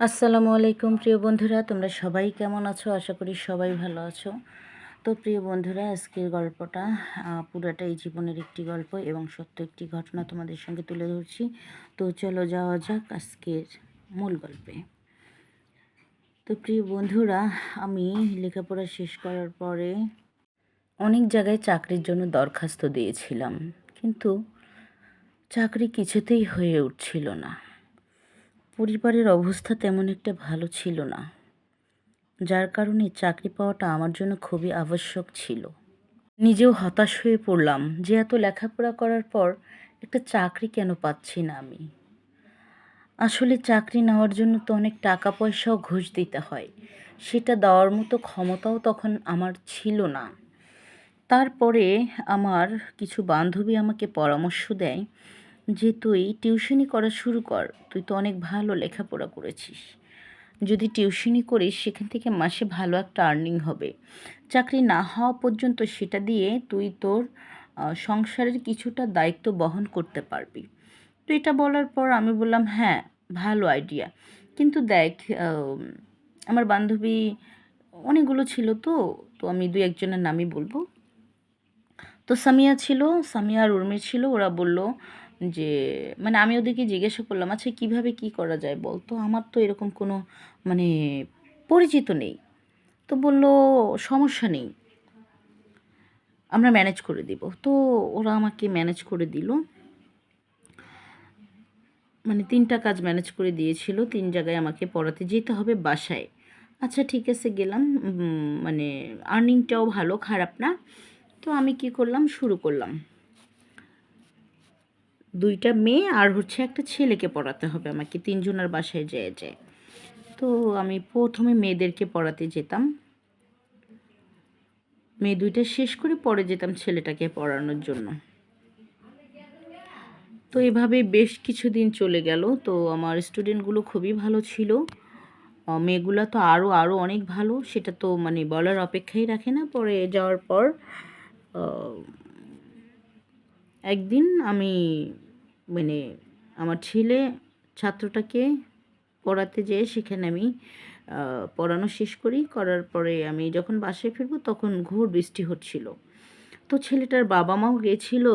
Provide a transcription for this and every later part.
আসসালামু আলাইকুম, প্রিয় বন্ধুরা। তোমরা সবাই কেমন আছো? আশা করি সবাই ভালো আছো। তো, প্রিয় বন্ধুরা, আজকের গল্পটা পুরাটাই জীবনের একটি গল্প এবং সত্য একটি ঘটনা তোমাদের সঙ্গে তুলে ধরছি। তো, চলো যাওয়া যাক আজকের মূল গল্পে। তো, প্রিয় বন্ধুরা, আমি লেখাপড়া শেষ করার পরে অনেক জায়গায় চাকরির জন্য দরখাস্ত দিয়েছিলাম। কিন্তু চাকরি কিছুতেই হয়ে উঠছিল না। পরিবারের অবস্থা তেমন একটা ভালো ছিল না। যার কারণে চাকরি পাওয়াটা আমার জন্য খুবই আবশ্যক ছিল। নিজেও হতাশ হয়ে পড়লাম যে এত লেখাপড়া করার পর একটা চাকরি কেন পাচ্ছি না আমি? আসলে চাকরি নেওয়ার জন্য তো অনেক টাকা পয়সাও ঘুষ দিতে হয়। সেটা দেওয়ার মতো ক্ষমতাও তখন আমার ছিল না। তারপরে আমার কিছু বান্ধবী আমাকে পরামর্শ দেয় যে তুই টিউশনি করা শুরু কর, তুই তো অনেক ভালো লেখাপড়া করেছিস। যদি টিউশনি করিস, সেখান থেকে মাসে ভালো একটা আর্নিং হবে। চাকরি না হওয়া পর্যন্ত সেটা দিয়ে তুই তোর সংসারের কিছুটা দায়িত্ব বহন করতে পারবি। তো এটা বলার পর আমি বললাম হ্যাঁ ভালো আইডিয়া কিন্তু দেখ আমার বান্ধবী অনেকগুলো ছিল তো তো আমি দুই একজনের নামই বলব। তো সামিয়া ছিল, সামিয়া আর উর্মি ছিল, ওরা বলল যে মানে আমি ওদেরকে জিজ্ঞাসা করলাম আচ্ছা কীভাবে কি করা যায় বল তো আমার তো এরকম কোনো মানে পরিচিত নেই। তো বলল, সমস্যা নেই। আমরা ম্যানেজ করে দিব। তো ওরা আমাকে ম্যানেজ করে দিল। মানে তিনটা কাজ ম্যানেজ করে দিয়েছিল। তিন জায়গায় আমাকে পড়াতে যেতে হবে বাসায়। আচ্ছা ঠিক আছে, গেলাম। মানে আর্নিংটাও ভালো, খারাপ না। তো আমি কি করলাম? শুরু করলাম। দুইটা মেয়ে আর হচ্ছে একটা ছেলেকে পড়াতে হবে আমাকে, তিনজনের বাসায় যেয়ে যায়। তো আমি প্রথমে মেয়েদেরকে পড়াতে যেতাম। মেয়ে দুইটা শেষ করে পরে যেতাম ছেলেটাকে পড়ানোর জন্য। তো এভাবে বেশ কিছুদিন চলে গেল। তো আমার স্টুডেন্টগুলো খুবই ভালো ছিল। মেয়েগুলো তো আরও আরও অনেক ভালো। সেটা তো মানে বলার অপেক্ষাই রাখে না। পরে যাওয়ার পর একদিন আমি মানে আমার ছেলে ছাত্রটাকে পড়াতে যেয়ে সেখানে আমি পড়ানো শেষ করি। করার পরে আমি যখন বাসায় ফিরবো তখন ঘোর বৃষ্টি হচ্ছিল। তো ছেলেটার বাবা মাও গেছিল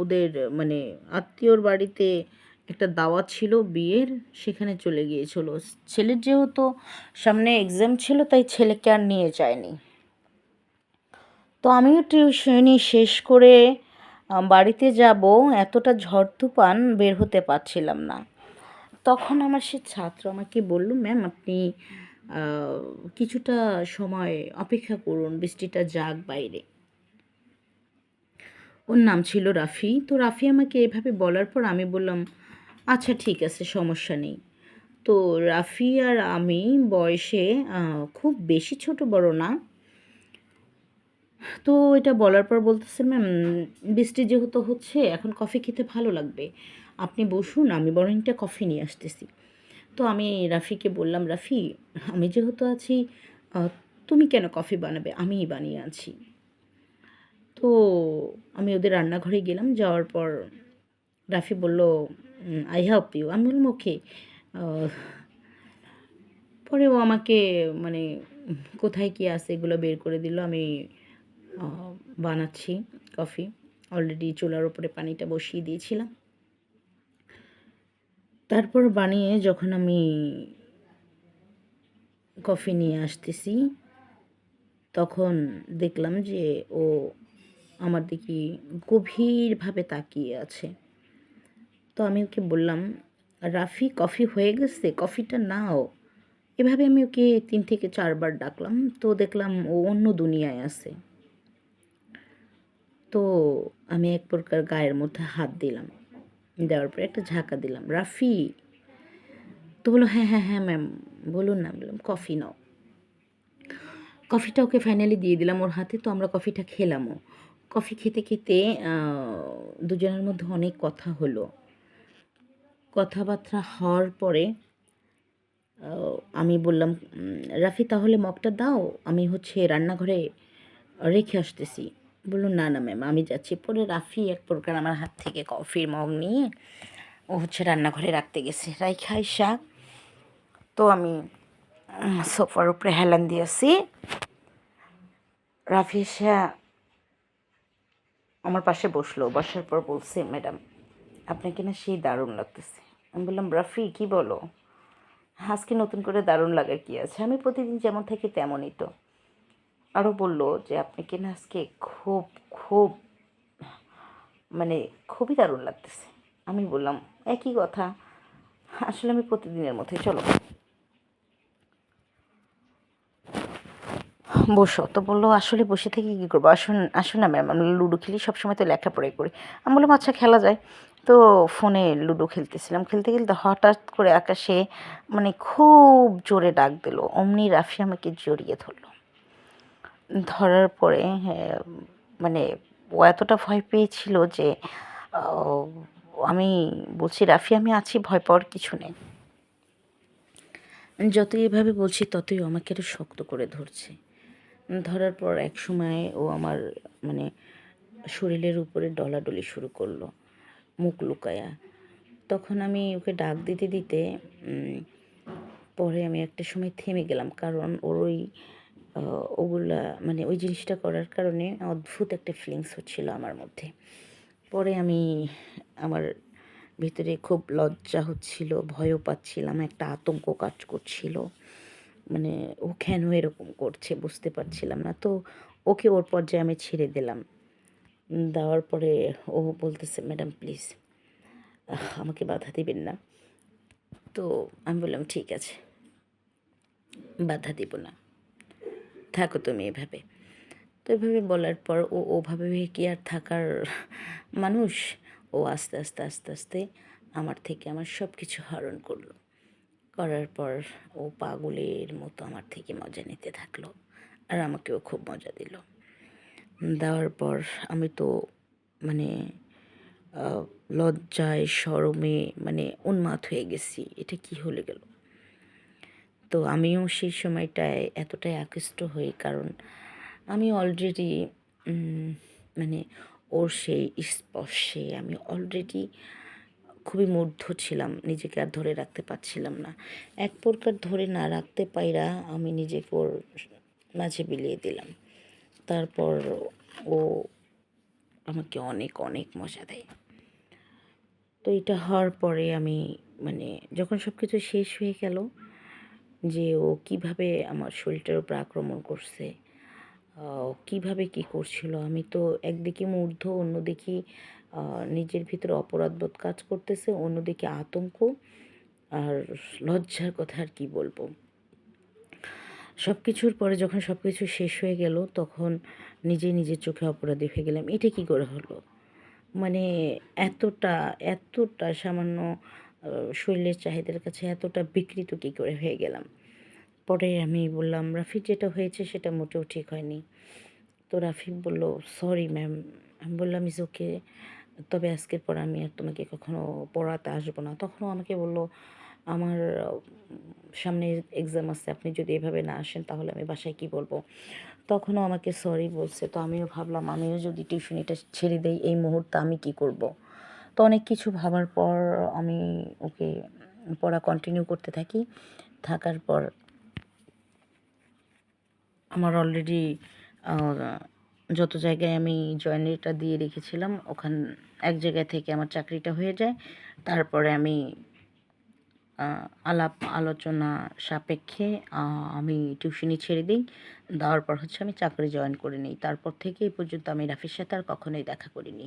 ওদের মানে আত্মীয়র বাড়িতে একটা দাওয়াত ছিল বিয়ের, সেখানে চলে গিয়েছিল। ছেলের যেহেতু সামনে এক্সাম ছিল, তাই ছেলেকে আর নিয়ে যায়নি। তো আমিও টিউশনি শেষ করে বাড়িতে যাব, এতটা ঝড় তুফান বের হতে পারছিলাম না। তখন আমার সে ছাত্র আমাকে বলল, ম্যাম, আপনি কিছুটা সময় অপেক্ষা করুন, বৃষ্টিটা যাক বাইরে। ওর নাম ছিল রাফি। তো রাফি আমাকে এভাবে বলার পর আমি বললাম আচ্ছা ঠিক আছে, সমস্যা নেই। তো রাফি আর আমি বয়সে খুব বেশি ছোট বড় না তো এটা বলার পর বলতেছে ম্যাম, বৃষ্টি যেহেতু হচ্ছে, এখন কফি খেতে ভালো লাগবে। আপনি বসুন, আমি বরং একটা কফি নিয়ে আসতেছি। তো আমি রাফিকে বললাম, রাফি, আমি যেহেতু আছি তুমি কেন কফি বানাবে? আমিই বানিয়ে আছি তো আমি ওদের রান্নাঘরে গেলাম, যাওয়ার পর রাফি বলল আই হেল্প ইউ আমি বললাম, ওকে। পরে ও আমাকে মানে কোথায় কী আছে এগুলো বের করে দিল। আমি বানাচ্ছি কফি। অলরেডি চুলার ওপরে পানিটা বসিয়ে দিয়েছিলাম। তারপর বানিয়ে যখন আমি কফি নিয়ে আসতেছি, তখন দেখলাম যে ও আমার দিকে গভীরভাবে তাকিয়ে আছে। তো আমি ওকে বললাম, রাফি, কফি হয়ে গেছে, কফিটা নাও। এভাবে আমি ওকে তিন থেকে চারবার ডাকলাম। তো দেখলাম ও অন্য দুনিয়ায় আছে। তো আমি এক প্রকার গায়ের মধ্যে হাত দিলাম। দেওয়ার পরে একটা ঝাঁকা দিলাম, রাফি। তো বলল হ্যাঁ হ্যাঁ হ্যাঁ ম্যাম, বলুন না। বললাম, কফি নাও। কফিটা ওকে ফাইনালি দিয়ে দিলাম ওর হাতে, তো আমরা কফিটা খেলামও। কফি খেতে খেতে দুজনের মধ্যে অনেক কথা হলো। কথাবার্তা হওয়ার পরে আমি বললাম রাফি, তাহলে মগটা দাও, আমি হচ্ছে রান্নাঘরে রেখে আসতেছি। বলল, না না ম্যাম আমি যাচ্ছি। পরে রাফি এক প্রকার আমার হাত থেকে কফির মগ নিয়ে ও হচ্ছে রান্নাঘরে রাখতে গেছে। রাইখা শাক তো আমি সোফার উপরে হেলান দিয়েছি। রাফি এসে আমার পাশে বসল। বসার পর বলছে, ম্যাডাম, আপনাকে না সেই দারুণ লাগতেছে। আমি বললাম, রাফি, কি বলো? আজকে নতুন করে দারুণ লাগার কি আছে? আমি প্রতিদিন যেমন থাকি তেমনই তো। আরও বলল যে আপনাকে না আজকে খুব খুব মানে খুবই দারুণ লাগতেছে। আমি বললাম, একই কথা। আসলে আমি প্রতিদিনের মধ্যে চলো। বসো। তো বলল, আসলে বসে থেকে কী করব? আসুন আসুন না ম্যাম, আমরা লুডো খেলি, সবসময় তো লেখাপড়াই করি। আমি বললাম আচ্ছা খেলা যায়। তো ফোনে লুডো খেলতেছিলাম। খেলতে খেলতে হঠাৎ করে আকাশে মানে খুব জোরে ডাক দিল। অমনি রাফি আমাকে জড়িয়ে ধরলো। ধরার পরে হ্যাঁ, মানে ও এতটা ভয় পেয়েছিল যে আমি বলছি রাফি আমি আছি ভয় পাওয়ার কিছু নেই। যতই এভাবে বলছি ততই আমাকে আরও শক্ত করে ধরছে। ধরার পর এক সময় ও আমার মানে শরীরের উপরে ডলাডলি শুরু করল মুখ লুকায়া। তখন আমি ওকে ডাক দিতে দিতে পরে আমি একটা সময় থেমে গেলাম কারণ ওর ওই ওগুলা মানে ওই জিনিসটা করার কারণে অদ্ভুত একটা ফিলিংস হচ্ছিল আমার মধ্যে। পরে আমি আমার ভিতরে খুব লজ্জা হচ্ছিল, ভয়ও পাচ্ছিলাম, একটা আতঙ্ক কাজ করছিল। মানে ও কেন এরকম করছে বুঝতে পারছিলাম না। তো ওকে ওর পর্যায়ে আমি ছেড়ে দিলাম। দেওয়ার পরে ও বলতেছে ম্যাডাম প্লিজ আমাকে বাধা দিবেন না। তো আমি বললাম, ঠিক আছে, বাধা দিব না। থাকো তুমি এভাবে। তো এভাবে বলার পর ও ওভাবে কি আর থাকার মানুষ? ও আস্তে আস্তে আস্তে আস্তে আমার থেকে আমার সব কিছু হরণ করল। করার পর ও পাগলের মতো আমার থেকে মজা নিতে থাকল আর আমাকেও খুব মজা দিল। দেওয়ার পর আমি তো মানে লজ্জায় শরমে মানে উন্মাদ হয়ে গেছি। এটা কি হলে গেল? তো আমিও সেই সময়টায় এতটাই আকৃষ্ট হই কারণ আমি অলরেডি মানে ওর সেই স্পর্শে আমি অলরেডি খুবই মুগ্ধ ছিলাম, নিজেকে আর ধরে রাখতে পারছিলাম না। এক প্রকার ধরে না রাখতে পাইরা আমি নিজেকে ওর মাঝে বিলিয়ে দিলাম। তারপর ও আমাকে অনেক অনেক মজা দেয়। তো এটা হওয়ার পরে আমি মানে যখন সব কিছু শেষ হয়ে গেল যে ও কীভাবে আমার শরীরটার উপর আক্রমণ করছে কীভাবে কি করছিল? আমি তো একদিকে মূর্ধ অন্যদিকে নিজের ভিতরে অপরাধবোধ কাজ করতেছে, অন্যদিকে আতঙ্ক আর লজ্জার কথা আর কি বলব। সব কিছুর পরে যখন সব কিছু শেষ হয়ে গেল, তখন নিজে নিজের চোখে অপরাধী হয়ে গেলাম। এটা কি করে হলো? মানে এতটা এতটা সামান্য শরীরের চাহিদার কাছে এতটা বিকৃত কী করে হয়ে গেলাম। পরে আমি বললাম রাফি যেটা হয়েছে সেটা মোটেও ঠিক হয়নি। তো রাফিক বলল সরি ম্যাম আমি বললাম ইজ ওকে তবে আজকের পর আমি আর তোমাকে কখনো পড়াতে আসব না। তখনও আমাকে বলল, আমার সামনে এক্সাম আছে, আপনি যদি এভাবে না আসেন, তাহলে আমি বাসায় কি বলব? তখনও আমাকে সরি বলছে। তো আমিও ভাবলাম, আমিও যদি টিউশনিটা ছেড়ে দেই, এই মুহূর্তে আমি কি করব। তো অনেক কিছু ভাবার পর আমি ওকে পড়া কন্টিনিউ করতে থাকি। থাকার পর আমার অলরেডি যত জায়গায় আমি জয়েনারিটা দিয়ে রেখেছিলাম, ওখান, এক জায়গা থেকে আমার চাকরিটা হয়ে যায়। তারপরে আমি আলাপ আলোচনা সাপেক্ষে আমি টিউশনি ছেড়ে দিই। দেওয়ার পর হচ্ছে আমি চাকরি জয়েন করে নিই। তারপর থেকে এই পর্যন্ত আমি রাফির সাথে আর কখনোই দেখা করিনি।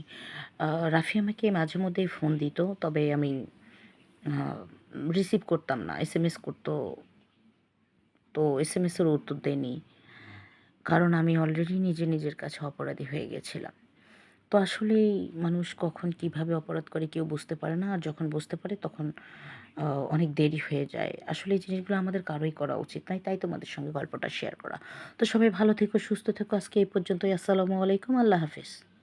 রাফি আমাকে মাঝে মধ্যেই ফোন দিত, তবে আমি রিসিভ করতাম না এস এম এস করতো। তো এস এম এসের উত্তর দেয়নি কারণ আমি অলরেডি নিজে নিজের কাছে অপরাধী হয়ে গেছিলাম। তো আসলেই মানুষ কখন কীভাবে অপরাধ করে কেউ বুঝতে পারে না, আর যখন বুঝতে পারে তখন অনেক দেরি হয়ে যায়। আসলে এই জিনিসগুলো আমাদের কারোই করা উচিত নাই তাই তোমাদের সঙ্গে গল্পটা শেয়ার করা। তো সবাই ভালো থেকো, সুস্থ থেকো। আজকে এই পর্যন্তই। আসসালামু আলাইকুম। আল্লাহ হাফিজ।